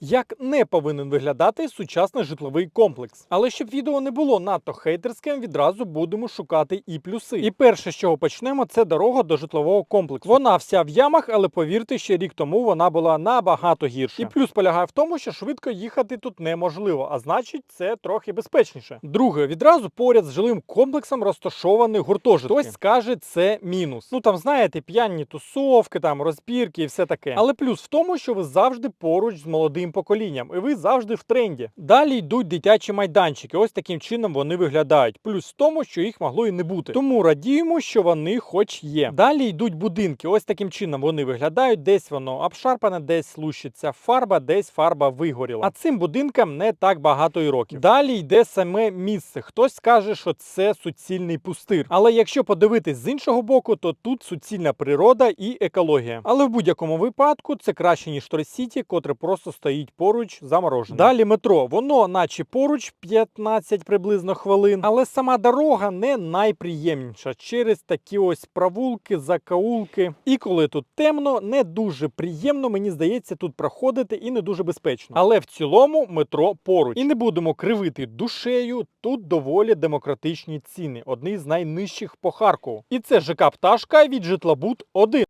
як не повинен виглядати сучасний житловий комплекс. Але щоб відео не було надто хейтерським, відразу будемо шукати і плюси. І перше, з чого почнемо, це дорога до житлового комплексу. Вона вся в ямах, але повірте, ще рік тому вона була набагато гірша. І плюс полягає в тому, що швидко їхати тут неможливо, а значить, це трохи безпечніше. Друге, відразу поряд з жилим комплексом розташований гуртожитки. Хтось скаже, це мінус. Ну там знаєте, п'яні тусовки, там розбірки і все таке. Але плюс в тому, що ви завжди поруч з молодим поколінням, і ви завжди в тренді. Далі йдуть дитячі майданчики. Ось таким чином вони виглядають. Плюс в тому, що їх могло і не бути. Тому радіємо, що вони хоч є. Далі йдуть будинки. Ось таким чином вони виглядають. Десь воно обшарпане, десь лущиться фарба, десь фарба вигоріла. А цим будинкам не так багато і років. Далі йде саме місце. Хтось скаже, що це суцільний пустир. Але якщо подивитись з іншого боку, то тут суцільна природа і екологія. Але в будь-якому випадку це краще ніж Тросіті, котре просто стоїть поруч заморожене. Далі метро. Воно, наче поруч 15 приблизно хвилин, але сама дорога не найприємніша через такі ось провулки, закаулки. І коли тут темно, не дуже приємно, мені здається, тут проходити і не дуже безпечно. Але в цілому метро поруч. І не будемо кривити душею. Тут доволі демократичні ціни, одні з найнижчих по Харкову. І це ЖК Пташка від житлобуд 1.